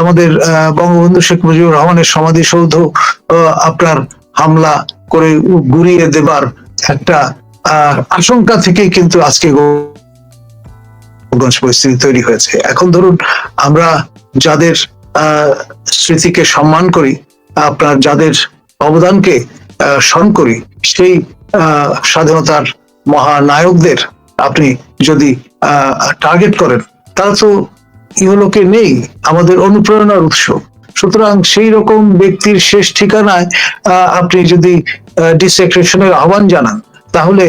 আমাদের বঙ্গবন্ধু শেখ মুজিবুর রহমানের সমাধিসৌধ আপনার হামলা করে গুড়িয়ে দেবার একটা আশঙ্কা থেকেই কিন্তু আজকে পরিস্থিতি তৈরি হয়েছে। এখন ধরুন আমরা যাদের স্মৃতিকে সম্মান করি, আপনার যাদের অবদানকে স্মরণ করি, সেই স্বাধীনতার মহানায়কদের আপনি যদি টার্গেট করেন, তারা তো ইহলোকে নেই, আমাদের অনুপ্রেরণার উৎস। সুতরাং সেই রকম ব্যক্তির শেষ ঠিকানায় আপনি যদি ডিসেক্রেশনের আহ্বান জানান, তাহলে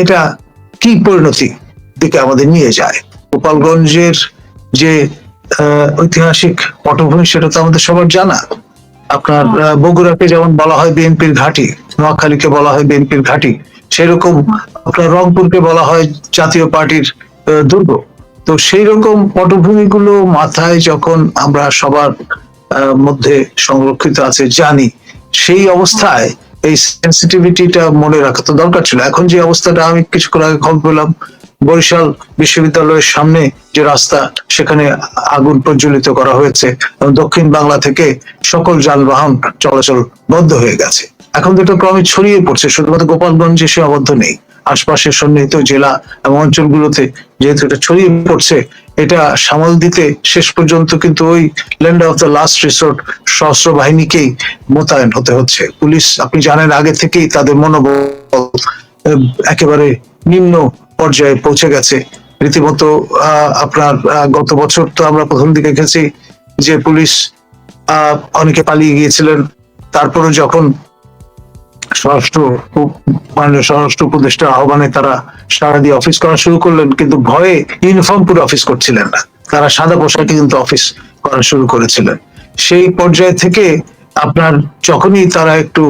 এটা কি পরিণতি দিকে আমাদের নিয়ে যায়? গোপালগঞ্জের যে ঐতিহাসিক পটভূমি, সেটা তো আমাদের সবার জানা। আপনার বগুড়াকে যেমন বলা হয় বিএনপির ঘাঁটি, নোয়াখালীকে বলা হয় বিএনপির ঘাঁটি, সেরকম আপনার রংপুরকে বলা হয় জাতীয় পার্টির দুর্গ। তো সেই রকম পটভূমিগুলো মাথায় যখন আমরা সবার মধ্যে সংরক্ষিত আছে, জানি, সেই অবস্থায় এই সেন্সিটিভিটিটা মনে রাখা তো দরকার ছিল। এখন যে অবস্থাটা আমি কিছুক্ষণ আগে খবর পেলাম, বরিশাল বিশ্ববিদ্যালয়ের সামনে যে রাস্তা, সেখানে আগুন প্রজ্বলিত করা হয়েছে দক্ষিণ বাংলা থেকে সকল যানবাহন চলাচল বন্ধ হয়ে গেছে। এখন এটা ক্রমে ছড়িয়ে পড়ছে, শুধুমাত্র গোপালগঞ্জে সে আবদ্ধ নেই। আশপাশের সন্নিহিত জেলা এবং অঞ্চলগুলোতে যেহেতু এটা ছড়িয়ে পড়ছে, এটা সামাল দিতে শেষ পর্যন্ত কিন্তু ওই land of the last resort সশস্ত্র বাহিনীকেই মোতায়েন হতে হচ্ছে। পুলিশ, আপনি জানেন, আগে থেকেই তাদের মনোবল একেবারে নিম্ন পর্যায়ে পৌঁছে গেছে। রীতিমতো আপনার গত বছর তো আমরা প্রথম দিকে দেখেছি যে পুলিশ অনেকে পালিয়ে গিয়েছিলেন। তারপরে যখন উপদেষ্টার আহ্বানে তারা সারা দিয়ে অফিস করা শুরু করলেন, কিন্তু ভয়ে ইউনিফর্ম অফিস করছিলেন না। তারা সাদা পোশাকে কিন্তু অফিস করা শুরু করেছিলেন। সেই পর্যায় থেকে আপনার যখনই তারা একটু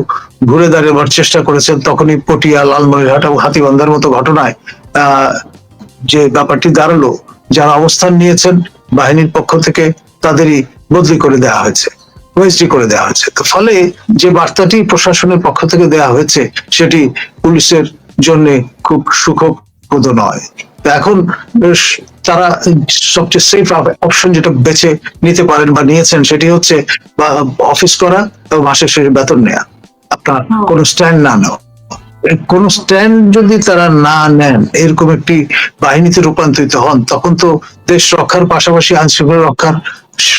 ঘুরে দাঁড়াবার চেষ্টা করেছেন, তখনই পটিয়া লালমনিরহাট এবং হাতিবান্ধার মতো ঘটনায় যে ব্যাপারটি দাঁড়াল, যারা অবস্থান নিয়েছেন, বাহিনীর পক্ষ থেকে তাদেরই বদলি করে দেওয়া হয়েছে। ওএসডি করে দেওয়া হয়েছে। তো ফলে যে বার্তাটি প্রশাসনের পক্ষ থেকে দেওয়া হয়েছে সেটি পুলিশের জন্য খুব সুখপ্রদ নয়। এখন তারা সবচেয়ে সেফ অপশন যেটা বেছে নিতে পারেন বা নিয়েছেন সেটি হচ্ছে বা অফিস করা এবং মাসের শেষে বেতন নেওয়া আপনার কোনো স্ট্যান্ড না নেওয়া। কোন স্ট্যান্ড যদি তারা না নেন এরকম একটি বাহিনীতে রূপান্তরিত হন তখন তো দেশ রক্ষার পাশাপাশি আইন শৃঙ্খলা রক্ষার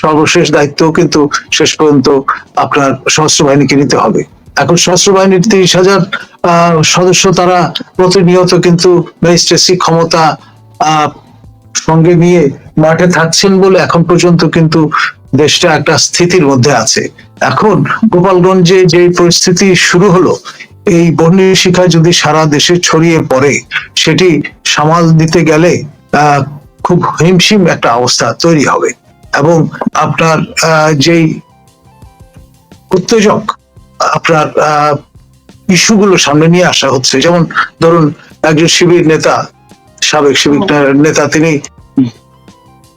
সর্বশেষ দায়িত্ব কিন্তু শেষ পর্যন্ত আপনার সশস্ত্র বাহিনীকে নিতে হবে। এখন সশস্ত্র বাহিনীর তিরিশ হাজার সদস্য তারা প্রতিনিয়ত কিন্তু ম্যাজিস্ট্রেসি ক্ষমতা সঙ্গে নিয়ে মাঠে থাকছেন বলে এখন পর্যন্ত কিন্তু দেশটা একটা স্থিতির মধ্যে আছে। এখন গোপালগঞ্জে যে পরিস্থিতি শুরু হলো, এই বন্যী শিখা যদি সারা দেশে ছড়িয়ে পড়ে, সেটি সামাল দিতে গেলে খুব হিমশিম একটা অবস্থা তৈরি হবে। এবং আপনার যেই উত্তেজক আপনার ইস্যুগুলো সামনে নিয়ে আসা হচ্ছে। যেমন ধরুন, একজন শিবির নেতা, সাবেক শিবির নেতা, তিনি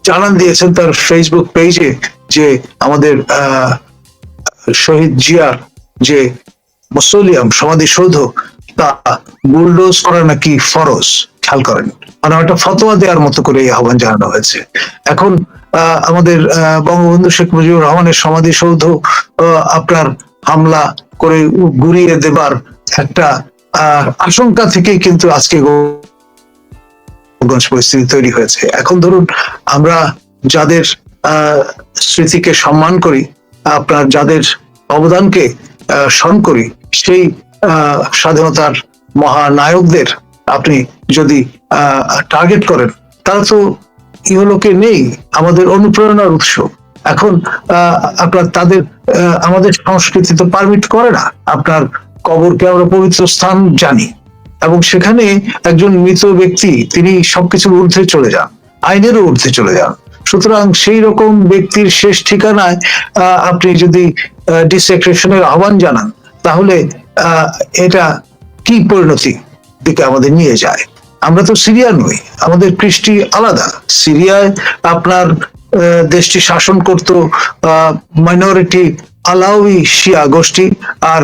জানান দিয়েছেন তার ফেসবুক পেজে যে আমাদের শহীদ জিয়ার যে মসলিয়াম সমাধিসৌধ তা বুলডোজ করা নাকি ফরজ? খেয়াল করেন। মানে একটা ফতোয়া দেওয়ার মতো করে এই আহ্বান জানানো হয়েছে। এখন আমাদের বঙ্গবন্ধু শেখ মুজিবুর রহমানের সমাধিসৌধ আপনার হামলা করে গুড়িয়ে দেবার একটা আশঙ্কা থেকেই কিন্তু আজকে পরিস্থিতি তৈরি হয়েছে। এখন ধরুন আমরা যাদের স্মৃতিকে সম্মান করি, আপনার যাদের অবদানকে স্মরণ করি, সেই স্বাধীনতার মহানায়কদের আপনি যদি টার্গেট করেন, তারা তো ইহলোকে নেই, আমাদের অনুপ্রেরণার উৎস। এখন আপনার তাদের আমাদের সংস্কৃতি তো পারমিট করে না। আপনার কবরকে আমরা পবিত্র স্থান জানি। এবং সেখানে একজন মৃত ব্যক্তি, তিনি সবকিছুর ঊর্ধ্বে চলে যান, আইনেরও ঊর্ধ্বে চলে যান। সুতরাং সেই রকম ব্যক্তির শেষ ঠিকানায় আপনি যদি ডিসেক্রেশনের আহ্বান জানান, তাহলে এটা কি পরিণতি দিকে আমাদের নিয়ে যায়? আমরা তো সিরিয়া নই, আমাদের কৃষ্টি আলাদা। সিরিয়ায় আপনার দেশটি শাসন করত মাইনরিটি আলাউই শিয়া গোষ্ঠী, আর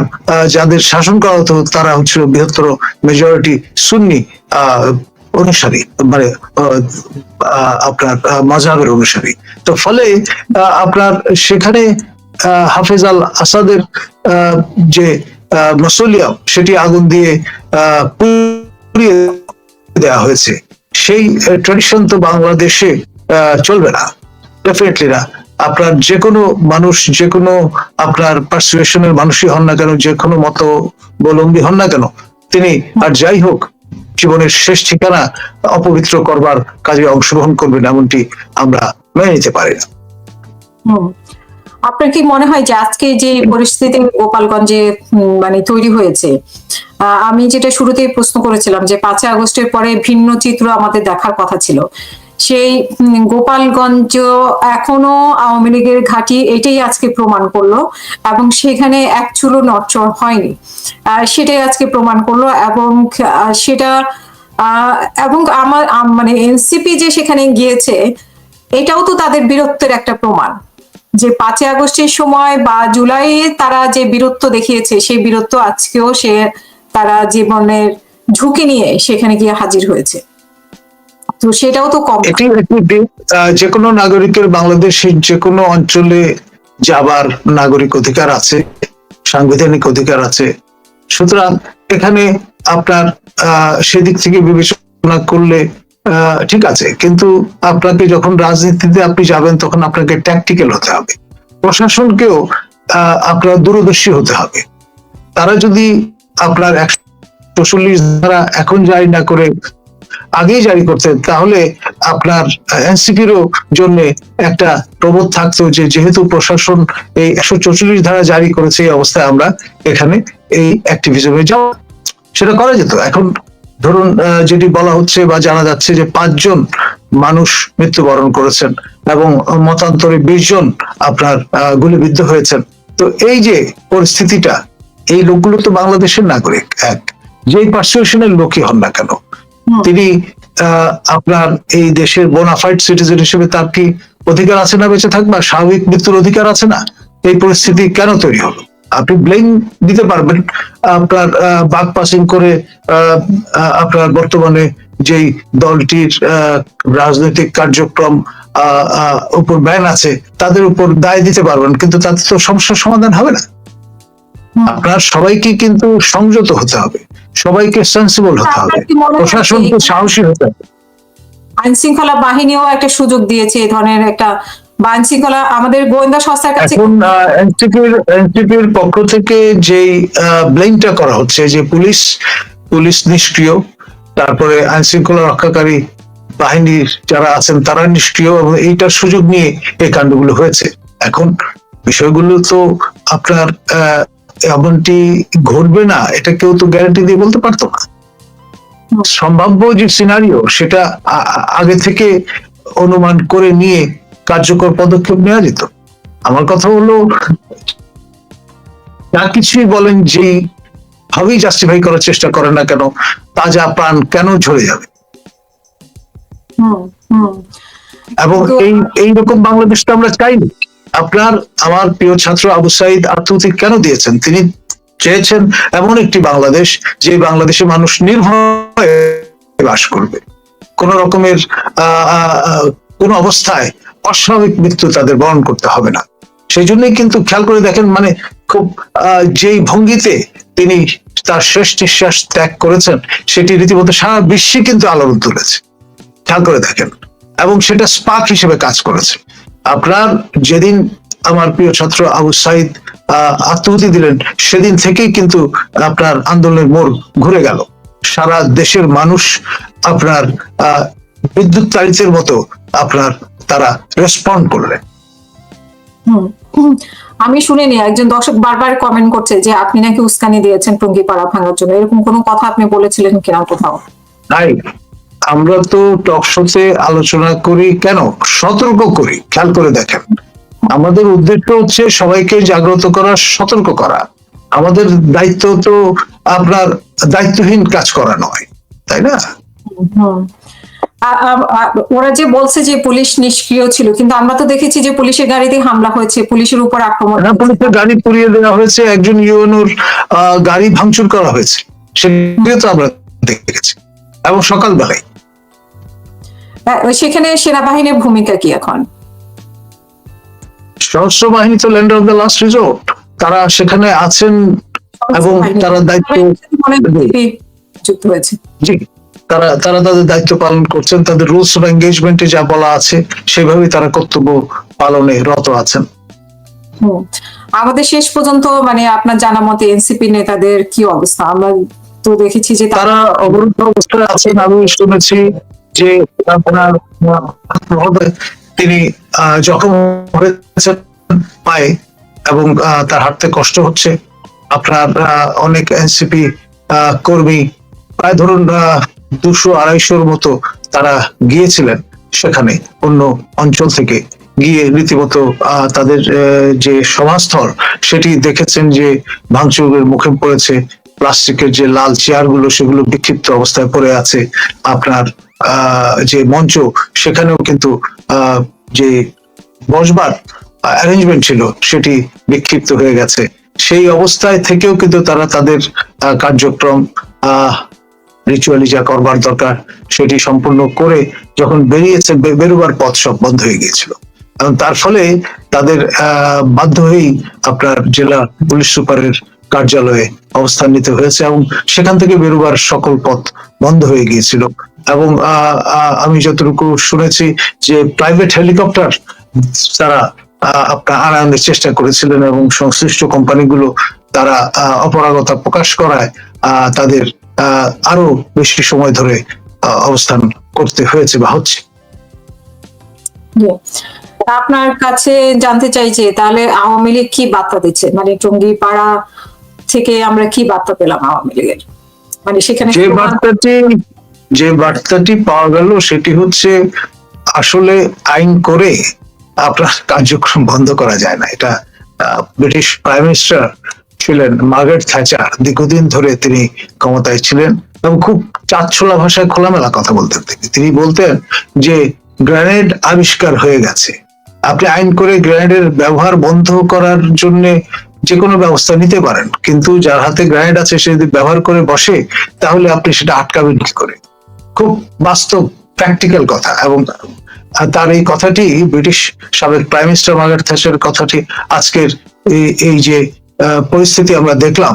যাদের শাসন করা হতো, তারা হচ্ছিল বৃহত্তর মেজরিটি সুন্নি অনুসারী মানে আপনার মাযহাবের অনুসারী। তো ফলে আপনার সেখানে হাফেজ আল আসাদের যে মসলিয়াম, সেটি আগুন দিয়ে পুড়িয়ে দেওয়া হয়েছে। সেই ট্রেডিশন তো বাংলাদেশে চলবে না। ডেফিনেটলি না। আপনার যে কোনো মানুষ যে কোনো আপনার পার্সুয়েশনের মানুষই হন না কেন যে কোনো মত অবলম্বী হন না কেন, তিনি আর যাই হোক, জীবনের শেষ ঠিকানা অপবিত্র করবার কাজে অংশগ্রহণ করবেন, এমনটি আমরা মেনে নিতে পারি না। আপনার কি মনে হয় যে আজকে যে পরিস্থিতি গোপালগঞ্জে মানে তৈরি হয়েছে আমি যেটা শুরুতেই প্রশ্ন করেছিলাম যে পাঁচই আগস্টের পরে ভিন্ন চিত্র আমাদের দেখার কথা ছিল। সেই গোপালগঞ্জ এখনও আওয়ামী লীগের ঘাঁটি এটাই আজকে প্রমাণ করল এবং সেখানে এক চুলো নড়চড় হয়নি। সেটাই আজকে প্রমাণ করল এবং সেটা এবং আমার মানে এনসিপি যে সেখানে গিয়েছে, এটাও তো তাদের বীরত্বের একটা প্রমাণ। যে পাঁচই আগস্টের সময় বা জুলাইয়ে তারা যে বীরত্ব দেখিয়েছে, সেই বীরত্ব আজকেও সে তারা জীবনের ঝুঁকি নিয়ে সেখানে গিয়ে হাজির হয়েছে। তো সেটাও তো কম এটি যে কোনো নাগরিকের বাংলাদেশের যে কোনো অঞ্চলে যাবার নাগরিক অধিকার আছে, সাংবিধানিক অধিকার আছে। সুতরাং এখানে আপনার সেদিক থেকে বিবেচনা করলে ঠিক আছে, কিন্তু আপনাকে যখন রাজনীতিতে আপনি যাবেন, তখন আপনাকে ট্যাকটিক্যাল হতে হবে। প্রশাসনকেও আপনার দূরদর্শী হতে হবে। তারা যদি আপনার একশো চল্লিশ ধারা এখন জারি না করে, আগেই জারি করতেন তাহলে আপনার এনসিপিরও জন্য একটা প্রবোধ থাকতো যে, যেহেতু প্রশাসন এই একশো চৌচল্লিশ ধারা জারি করেছে এই অবস্থায় আমরা এখানে এই অ্যাক্টিভিজমে যাওয়া সেটা করা যেত। এখন ধরুন যেটি বলা হচ্ছে বা জানা যাচ্ছে যে পাঁচজন মানুষ মৃত্যুবরণ করেছেন এবং মতান্তরে বিশ জন আপনার গুলিবিদ্ধ হয়েছেন। তো এই যে পরিস্থিতিটা এই লোকগুলো তো বাংলাদেশের নাগরিক এক। যেই পার্সুয়েশনের লোকই হন না কেন। তিনি আহ, আপনার এই দেশের বোনাফাইড সিটিজেন হিসেবে তার কি অধিকার আছে না বেঁচে থাকবার? স্বাভাবিক মৃত্যুর অধিকার আছে না? এই পরিস্থিতি কেন তৈরি হলো? আপনি ব্লেম দিতে পারবেন। আপনার বাক পাসিং করে আপনার বর্তমানে যেই দলটির রাজনৈতিক কার্যক্রম উপর ব্যান আছে তাদের উপর দায় দিতে পারবেন কিন্তু তাতে তো সমস্যার সমাধান হবে না। আপনার সবাইকে কিন্তু সংযত হতে হবে সবাইকে সেন্সিবল হতে হবে যে প্রশাসনকে সাহসী হতে হবে। আইন শৃঙ্খলা বাহিনীও একটা সুযোগ দিয়েছে এই ধরনের একটা বা আইন শৃঙ্খলা আমাদের গোয়েন্দা সংস্থার কাছে এখন এনসিপির পক্ষ থেকে যেই ব্লেমটা করা হচ্ছে যে পুলিশ পুলিশ নিষ্ক্রিয় তারপরে আইন শৃঙ্খলা রক্ষাকারী বাহিনীর যারা আছেন তারা নিষ্ক্রিয় এবং এইটার সুযোগ নিয়ে এই কাণ্ডগুলো হয়েছে। এখন বিষয়গুলো তো আপনার এমনটি ঘটবে না এটা কেউ তো গ্যারান্টি দিয়ে বলতে পারতো না। সম্ভাব্য যে সিনারিও সেটা আগে থেকে অনুমান করে নিয়ে কার্যকর পদক্ষেপ নেওয়া যেত। আমার কথা হলো যা কিছুই বলেন যে ভাবেই জাস্টিফাই করার চেষ্টা করেন না কেন তাজা প্রাণ কেন ঝরে যাবে? এবং এই এইরকম বাংলাদেশ তো আমরা চাইনি। আপনার আমার প্রিয় ছাত্র আবু সাইদ আত্মতি কেন দিয়েছেন? তিনি চেয়েছেন এমন একটি বাংলাদেশ যে বাংলাদেশে মানুষ নির্ভয়ে বাস করবে। কোন রকমের কোন অবস্থায় অস্বাভাবিক মৃত্যু তাদের বরণ করতে হবে না। সেই জন্যই কিন্তু খেয়াল করে দেখেন মানে খুব যেই ভঙ্গিতে তিনি তার শেষ নিঃশ্বাস ত্যাগ করেছেন, সেটি রীতিমতো সারা বিশ্বে কিন্তু আলোড়ন তুলেছে। খেয়াল করে দেখেন, এবং সেটা স্পার্ক হিসেবে কাজ করেছে। আপনার যেদিন আমার প্রিয় ছাত্র আবু সাইদ আত্মহতি দিলেন, সেদিন থেকেই কিন্তু আপনার আন্দোলনের মোড় ঘুরে গেল। সারা দেশের মানুষ আপনার বিদ্যুৎ তাড়িতের মতো আপনার তারা রেসপন্ড করলেন। আমি শুনিনি একজন দর্শক বারবার কমেন্ট করছে যে আপনি নাকি উস্কানি দিয়েছেন টুঙ্গি পাড়া ভাঙার জন্য। এরকম কোনো কথা আপনি বলেছিলেন কিনা কোথাও? তাই আমরা তো টক শোতে আলোচনা করি কেন? সতর্ক করি খেয়াল করে দেখেন। আমাদের উদ্দেশ্য হচ্ছে সবাইকে জাগ্রত করা সতর্ক করা। আমাদের দায়িত্ব তো আপনার দায়িত্বহীন কাজ করা নয় তাই না? ওরা যে বলছে যে পুলিশ নিষ্ক্রিয় ছিল কিন্তু আমরা তো দেখেছি যে পুলিশের গাড়িতে হামলা হয়েছে পুলিশের উপর আক্রমণ পুলিশের গাড়ি পুড়িয়ে দেওয়া হয়েছে একজন ইউএনওর গাড়ি ভাঙচুর করা হয়েছে। সেটিও তো আমরা দেখেছি এবং সকালবেলায়। সেখানে সেনাবাহিনীর ভূমিকা কি এখন? সশস্ত্র বাহিনী তো land of the last resort তারা সেখানে আছেন এবং তারা দায়িত্ব যুক্ত হয়েছে। জি। তারা তারা তাদের দায়িত্ব পালন করছেন তাদের রুলস অফ এঙ্গেজমেন্টে যা বলা আছে সেভাবেই তারা কর্তব্য পালনে রত আছেন। আমাদের শেষ পর্যন্ত মানে আপনার জানা মতে এনসিপি নেতাদের কি অবস্থা? আমরা তো দেখেছি যে তারা অবরুদ্ধ অবস্থায় আছেন আমি শুনেছি যে আপনার তিনি জখম হয়েছেন পায়ে এবং তার হাঁটতে কষ্ট হচ্ছে। আপনার অনেক এনসিপি কর্মী প্রায় ধরুন দুশো আড়াইশোর মতো তারা গিয়েছিলেন সেখানে অন্য অঞ্চল থেকে। গিয়ে রীতিমতো তাদের যে সভাস্থল সেটি দেখেছেন যে ভাঙচুরের মুখে পড়েছে। প্লাস্টিকের যে লাল চেয়ারগুলো, সেগুলো বিক্ষিপ্ত অবস্থায় পড়ে আছে। আপনার যে মঞ্চ, সেখানেও কিন্তু যে বসবার অ্যারেঞ্জমেন্ট ছিল, সেটি বিক্ষিপ্ত হয়ে গেছে। সেই অবস্থায় থেকেও কিন্তু তারা তাদের কার্যক্রম রিচুয়ালি যা করবার দরকার, সেটি সম্পূর্ণ করে যখন বেরিয়েছে বেরোবার পথ সব বন্ধ হয়ে গিয়েছিল। এবং তার ফলে তাদের বাধ্য হয়েই আপনার জেলা পুলিশ সুপারের কার্যালয়ে অবস্থান নিতে হয়েছে এবং সেখান থেকে বেরোবার সকল পথ বন্ধ হয়ে গিয়েছিল। এবং আমি যতটুকু শুনেছি যে প্রাইভেট হেলিকপ্টার তারা আপনার আনায়নের চেষ্টা করেছিলেন এবং সংশ্লিষ্ট কোম্পানিগুলো তারা অপরাগতা প্রকাশ করায় তাদের আরও বেশি সময় ধরে অবস্থান করতে হয়েছে বা হচ্ছে। আপনার কাছে জানতে চাই যে তাহলে আওয়ামী লীগ কি বার্তা দিচ্ছে? মানে টঙ্গী পাড়া থেকে আমরা কি বার্তা পেলাম আওয়ামী লীগের? মানে সেখানে যে বার্তাটি যে বার্তাটি পাওয়া গেল সেটি হচ্ছে আসলে আইন করে আপনার কার্যক্রম বন্ধ করা যায় না। এটা আহ, ব্রিটিশ প্রাইম মিনিস্টার ছিলেন মার্গারেট থ্যাচার দীর্ঘদিন ধরে তিনি ক্ষমতায় ছিলেন এবং খুব চাচ্ছলা ভাষায় খোলামেলা কথা বলতেন তিনি। তিনি বলতেন যে, গ্রেনেড আবিষ্কার হয়ে গেছে। আপনি আইন করে গ্রেনেডের ব্যবহার বন্ধ করার জন্য যে কোনো ব্যবস্থা নিতে পারেন। কিন্তু যার হাতে গ্রেনেড আছে, সে যদি ব্যবহার করে বসে, তাহলে আপনি সেটা আটকাবেন কি করে? খুব বাস্তব, প্র্যাকটিক্যাল কথা এবং তার এই কথাটি ব্রিটিশ সাবেক প্রাইম মিনিস্টার মার্গারেট থ্যাচারের কথাটি আজকের এই- যে পরিস্থিতি আমরা দেখলাম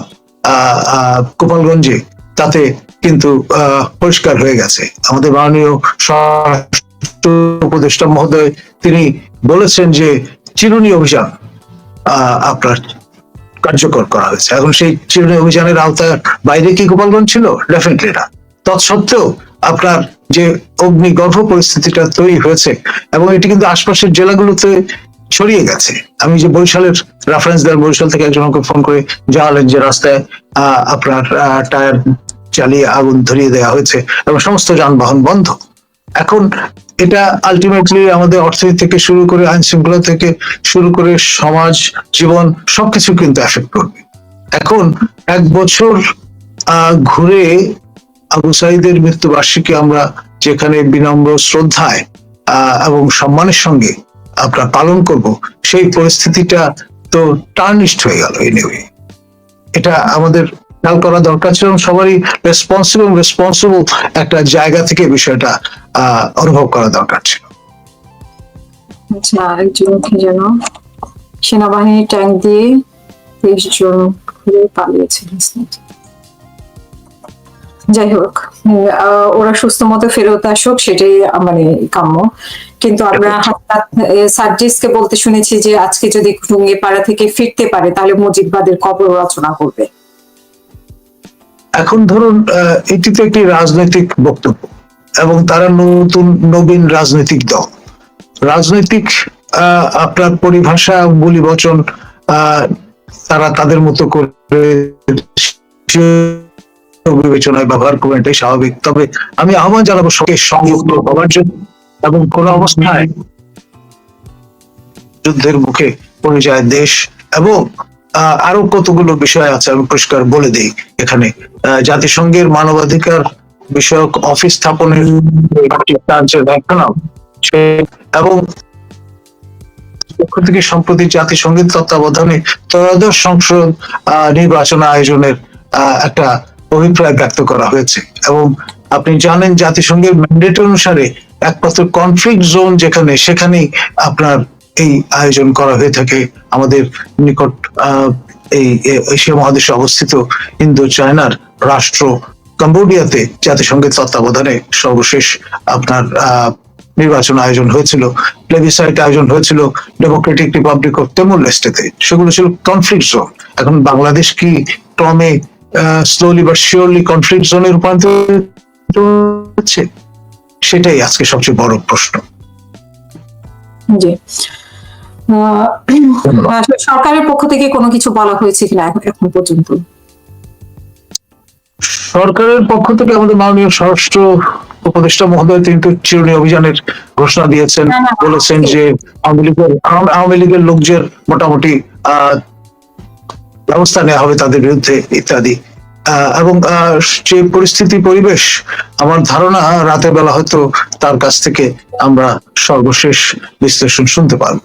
গোপালগঞ্জে, তাতে কিন্তু পরিষ্কার হয়ে গেছে। আমাদের মাননীয় স্বরাষ্ট্র উপদেষ্টা মহোদয়, তিনি বলেছেন যে চিরুনি অভিযান আপনার কার্যকর করা হয়েছে। এখন সেই চিরুনি অভিযানের আওতায় বাইরে কি গোপালগঞ্জ ছিল? ডেফিনেটলি না। তৎসত্ত্বেও আপনার যে অগ্নিগর্ভ পরিস্থিতিটা তৈরি হয়েছে, এবং এটি কিন্তু আশপাশের জেলাগুলোতে ছড়িয়ে গেছে। আমি যে বরিশালের রেফারেন্স দেন বরিশাল থেকে একজন আমাকে ফোন করে জানালেন যে রাস্তায় আপনার টায়ার চালিয়ে আগুন ধরিয়ে দেওয়া হয়েছে এবং সমস্ত যানবাহন বন্ধ। এখন এটা আলটিমেটলি আমাদের অর্থনীতি থেকে শুরু করে আইন শৃঙ্খলা থেকে শুরু করে সমাজ, জীবন, সবকিছু কিন্তু এফেক্ট করবে। এখন এক বছর ঘুরে আবু সাইদের মৃত্যুবার্ষিকী আমরা যেখানে বিনম্র শ্রদ্ধায় এবং সম্মানের সঙ্গে আমরা পালন করব, সেই পরিস্থিতিটা তো টার্নিস্ট হয়ে গেল এনিওয়ে এটা আমাদের খেয়াল করা দরকার ছিল, সবারই রেসপন্সিবল রেসপন্সিবল একটা জায়গা থেকে বিষয়টা অনুভব করা দরকার ছিল। আচ্ছা একজন কি সেনাবাহিনী ট্যাঙ্ক দিয়ে তেইশ জন ঘুরে পালিয়েছে। যাই হোক আহ, ওরা সুস্থ মতো ফেরত আসুক সেটাই মানে কাম্য। কিন্তু আমরা সার্জিসকে বলতে শুনেছি যে আজকে যদি টুঙ্গি পাড়া থেকে ফিরতে পারে তাহলে মুজিববাদের কবর রচনা করবে। এখন ধরুন এটি তো একটি রাজনৈতিক বক্তব্য এবং তারা নতুন নবীন রাজনৈতিক দল। রাজনৈতিক আহ, আপনার পরিভাষা বলি বচন আহ, তারা তাদের মতো করে বিবেচনায় ব্যবহার করবেন, এটাই স্বাভাবিক। তবে আমি আহ্বান জানাব সঙ্গে সংযুক্ত হওয়ার জন্য এবং কোন অবস্থায় যুদ্ধের মুখে পড়ে যায় দেশ এবং আরও কতগুলো বিষয় আছে আমি পরিষ্কার বলে দিই এখানে। জাতিসংঘের মানবাধিকার বিষয়ক অফিস স্থাপনের এবং পক্ষ থেকে সম্প্রতি জাতিসংঘের তত্ত্বাবধানে ত্রয়োদশ সংসদ নির্বাচন আয়োজনের একটা অভিপ্রায় ব্যক্ত করা হয়েছে এবং আপনি জানেন জাতিসংঘের ম্যান্ডেট অনুসারে একমাত্র কনফ্লিক্ট জোন যেখানে, সেখানেই আপনার এই আয়োজন করা হয়ে থাকে। আমাদের নিকট এই এশিয়া মহাদেশে অবস্থিত ইন্দো চায়নার রাষ্ট্র কম্বোডিয়াতে জাতিসংঘের তত্ত্বাবধানে সর্বশেষ আপনার নির্বাচন আয়োজন হয়েছিল। প্লেবিসাইট আয়োজন হয়েছিল ডেমোক্রেটিক রিপাবলিক অফ তেমুর লেস্টেতে সেগুলো ছিল কনফ্লিক্ট জোন এখন বাংলাদেশ কি ক্রমে স্লোলি বা শিওরলি কনফ্লিক্ট জোনে রূপান্তরিত হচ্ছে? সেটাই আজকে সবচেয়ে বড় প্রশ্ন। জি। সরকারের পক্ষ থেকে কোনো কিছু বলা হয়েছে কিনা এখন এখন পর্যন্ত? সরকারের পক্ষ থেকে আমাদের মাননীয় স্বরাষ্ট্র উপদেষ্টা মহোদয় তিনি তো চিরুনি অভিযানের ঘোষণা দিয়েছেন না, না, বলেছেন যে আওয়ামী লীগের আওয়ামী লীগের লোকদের মোটামুটি আহ, ব্যবস্থা নেওয়া হবে তাদের বিরুদ্ধে ইত্যাদি। এবং যে পরিস্থিতি পরিবেশ, আমার ধারণা রাতের বেলা হয়তো তার কাছ থেকে আমরা সর্বশেষ বিশ্লেষণ শুনতে পারব।